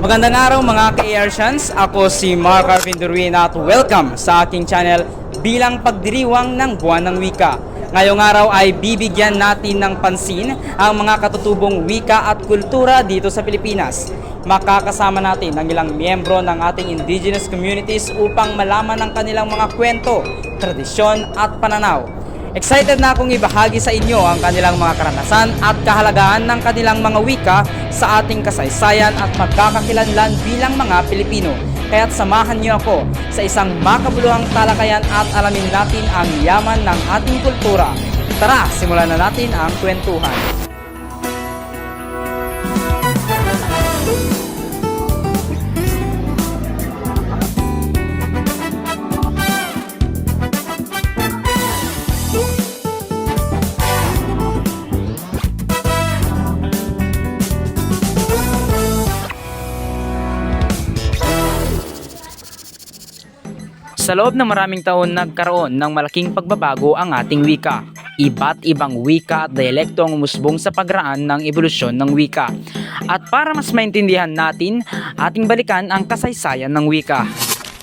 Magandang araw mga ka-Airsians. Ako si Mark Arvin Durwin at welcome sa aking channel bilang pagdiriwang ng Buwan ng Wika. Ngayong araw ay bibigyan natin ng pansin ang mga katutubong wika at kultura dito sa Pilipinas. Makakasama natin ang ilang miyembro ng ating indigenous communities upang malaman ang kanilang mga kwento, tradisyon at pananaw. Excited na akong ibahagi sa inyo ang kanilang mga karanasan at kahalagahan ng kanilang mga wika sa ating kasaysayan at magkakakilanlan bilang mga Pilipino. Kaya't samahan niyo ako sa isang makabuluhang talakayan at alamin natin ang yaman ng ating kultura. Tara, simulan na natin ang kwentuhan. Sa loob ng maraming taon nagkaroon ng malaking pagbabago ang ating wika. Iba't ibang wika at dialekto ang umusbong sa pagraan ng ebolusyon ng wika. At para mas maintindihan natin, ating balikan ang kasaysayan ng wika.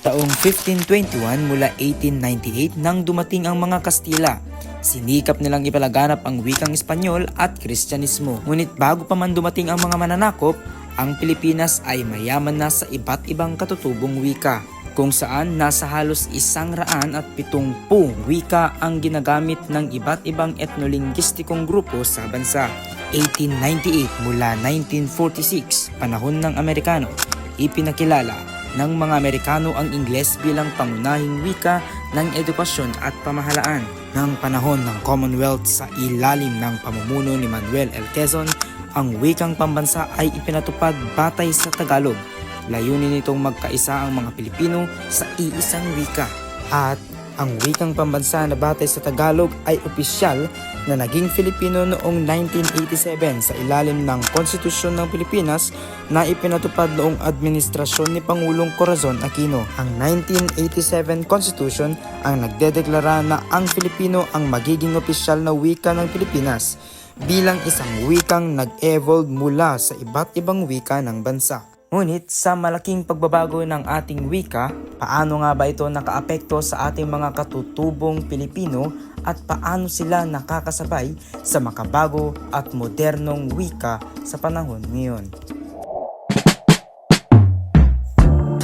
Taong 1521 mula 1898 nang dumating ang mga Kastila. Sinikap nilang ipalaganap ang wikang Espanyol at Kristyanismo. Ngunit bago pa man dumating ang mga mananakop, ang Pilipinas ay mayaman na sa iba't ibang katutubong wika kung saan nasa halos isang raan at pitungpung wika ang ginagamit ng iba't ibang etnolinguistikong grupo sa bansa. 1898 mula 1946, panahon ng Amerikano, ipinakilala ng mga Amerikano ang Ingles bilang pangunahing wika ng edukasyon at pamahalaan. Ng panahon ng Commonwealth sa ilalim ng pamumuno ni Manuel L. Quezon, ang wikang pambansa ay ipinatupad batay sa Tagalog. Layunin nitong magkaisa ang mga Pilipino sa iisang wika. At ang wikang pambansa na batay sa Tagalog ay opisyal na naging Filipino noong 1987 sa ilalim ng Konstitusyon ng Pilipinas na ipinatupad noong administrasyon ni Pangulong Corazon Aquino. Ang 1987 Constitution ang nagdedeklara na ang Filipino ang magiging opisyal na wika ng Pilipinas bilang isang wikang nag-evolve mula sa iba't ibang wika ng bansa. Ngunit sa malaking pagbabago ng ating wika, paano nga ba ito nakaapekto sa ating mga katutubong Pilipino at paano sila nakakasabay sa makabago at modernong wika sa panahon ngayon?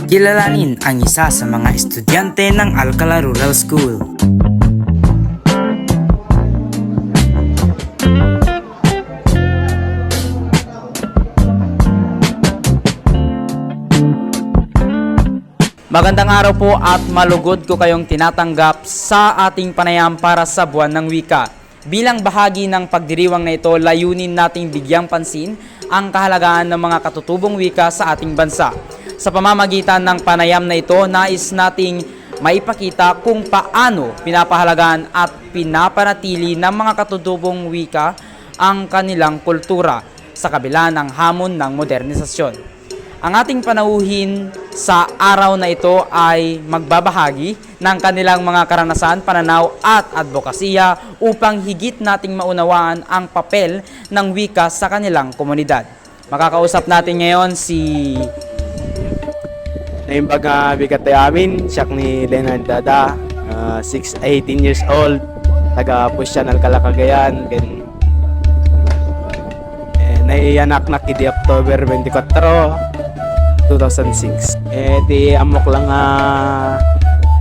Kilalanin ang isa sa mga estudyante ng Alcala Rural School. Magandang araw po at malugod ko kayong tinatanggap sa ating panayam para sa buwan ng wika. Bilang bahagi ng pagdiriwang na ito, layunin nating bigyang pansin ang kahalagahan ng mga katutubong wika sa ating bansa. Sa pamamagitan ng panayam na ito, nais nating maipakita kung paano pinapahalagaan at pinapanatili ng mga katutubong wika ang kanilang kultura sa kabila ng hamon ng modernisasyon. Ang ating panauhin sa araw na ito ay magbabahagi ng kanilang mga karanasan, pananaw at advokasya upang higit nating maunawaan ang papel ng wika sa kanilang komunidad. Makakausap natin ngayon si na yung baga bigat tayo amin, siyak ni Leonard Dada, uh, 6, 18 years old, taga Pusyan, Alcala, Cagayan, gan eh, naiyanak na kidi October 24, 2006. Eh, di amok lang uh,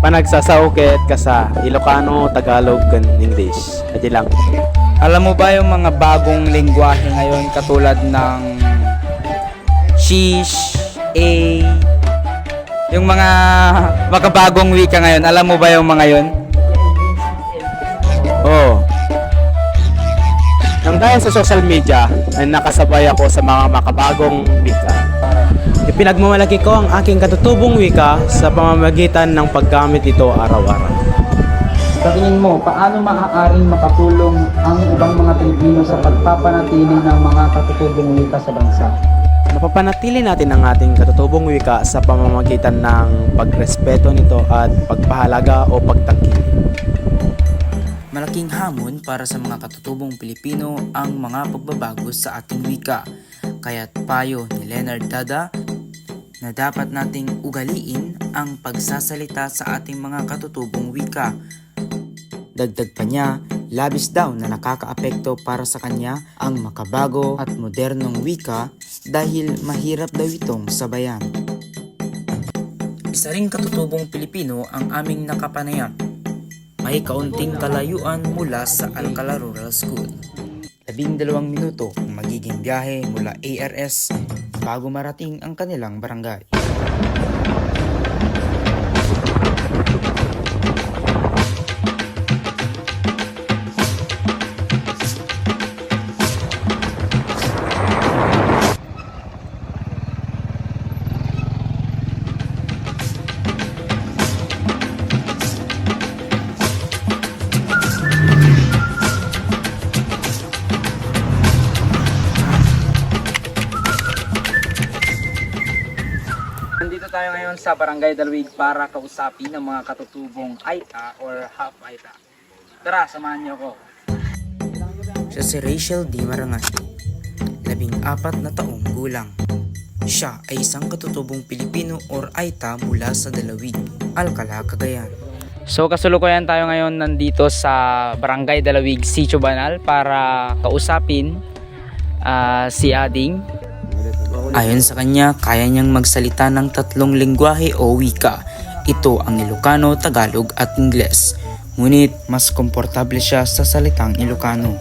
panagsasauket ka sa Ilocano, Tagalog, gan English. Adi lang. Alam mo ba yung mga bagong lingwahe ngayon katulad ng shish, a, yung mga makabagong wika ngayon, alam mo ba yung mga yon? Oo. Nang dahil sa social media, ay nakasabay ako sa mga makabagong wika. Ipinagmamalaki ko ang aking katutubong wika sa pamamagitan ng paggamit ito araw-araw. Sa tingin mo, paano maaaring makatulong ang ibang mga Pilipino sa pagpapanatili ng mga katutubong wika sa bansa? Mapapanatili natin ang ating katutubong wika sa pamamagitan ng pagrespeto nito at pagpahalaga o pagtangkilik. Malaking hamon para sa mga katutubong Pilipino ang mga pagbabago sa ating wika. Kaya't payo ni Leonard Dada, na dapat nating ugaliin ang pagsasalita sa ating mga katutubong wika. Dagdag pa niya, labis daw na nakakaapekto para sa kanya ang makabago at modernong wika dahil mahirap daw itong sabayan. Isa ring katutubong Pilipino ang aming nakapanayam. May kaunting kalayuan mula sa Alcala Rural School. Labing dalawang minuto ang magiging biyahe mula ARS bago marating ang kanilang barangay. Nandito tayo ngayon sa Barangay Dalwig para kausapin ang mga katutubong Aita or half Aita. Tara, samahan niyo ako. Siya si Rachel D. Marangati, labing apat na taong gulang. Siya ay isang katutubong Pilipino or Aita mula sa Dalawig, Alcala, Cagayan. So kasulukuyan tayo ngayon nandito sa Barangay Dalawig, Sitio Banal para kausapin ah, si Ading. Ayon sa kanya, kaya niyang magsalita ng tatlong lingwahe o wika. Ito ang Ilocano, Tagalog at Ingles. Ngunit mas komportable siya sa salitang Ilocano.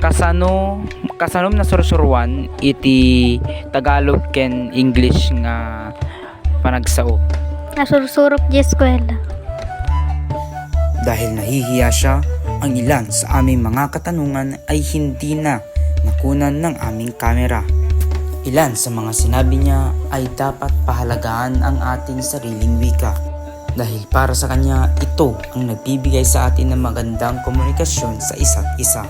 Kasano kasanom na sursuruan iti Tagalog ken English nga panagsao. Nasursurok di eskwela. Dahil nahihiya siya, ang ilan sa aming mga katanungan ay hindi na nakunan ng aming kamera. Ilan sa mga sinabi niya ay dapat pahalagaan ang ating sariling wika. Dahil para sa kanya, ito ang nagbibigay sa atin ng magandang komunikasyon sa isa't isa.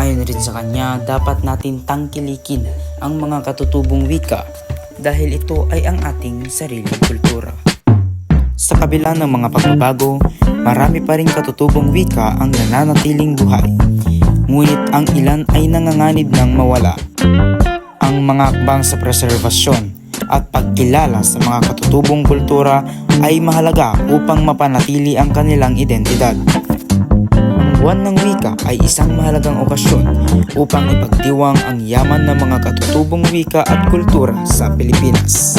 Ayon rin sa kanya, dapat natin tangkilikin ang mga katutubong wika dahil ito ay ang ating sariling kultura. Sa kabila ng mga pagbabago, marami pa rin katutubong wika ang nananatiling buhay. Ngunit ang ilan ay nanganganib ng mawala. Ang mga akbang sa preservasyon at pagkilala sa mga katutubong kultura ay mahalaga upang mapanatili ang kanilang identidad. Ang buwan ng wika ay isang mahalagang okasyon upang ipagdiwang ang yaman ng mga katutubong wika at kultura sa Pilipinas.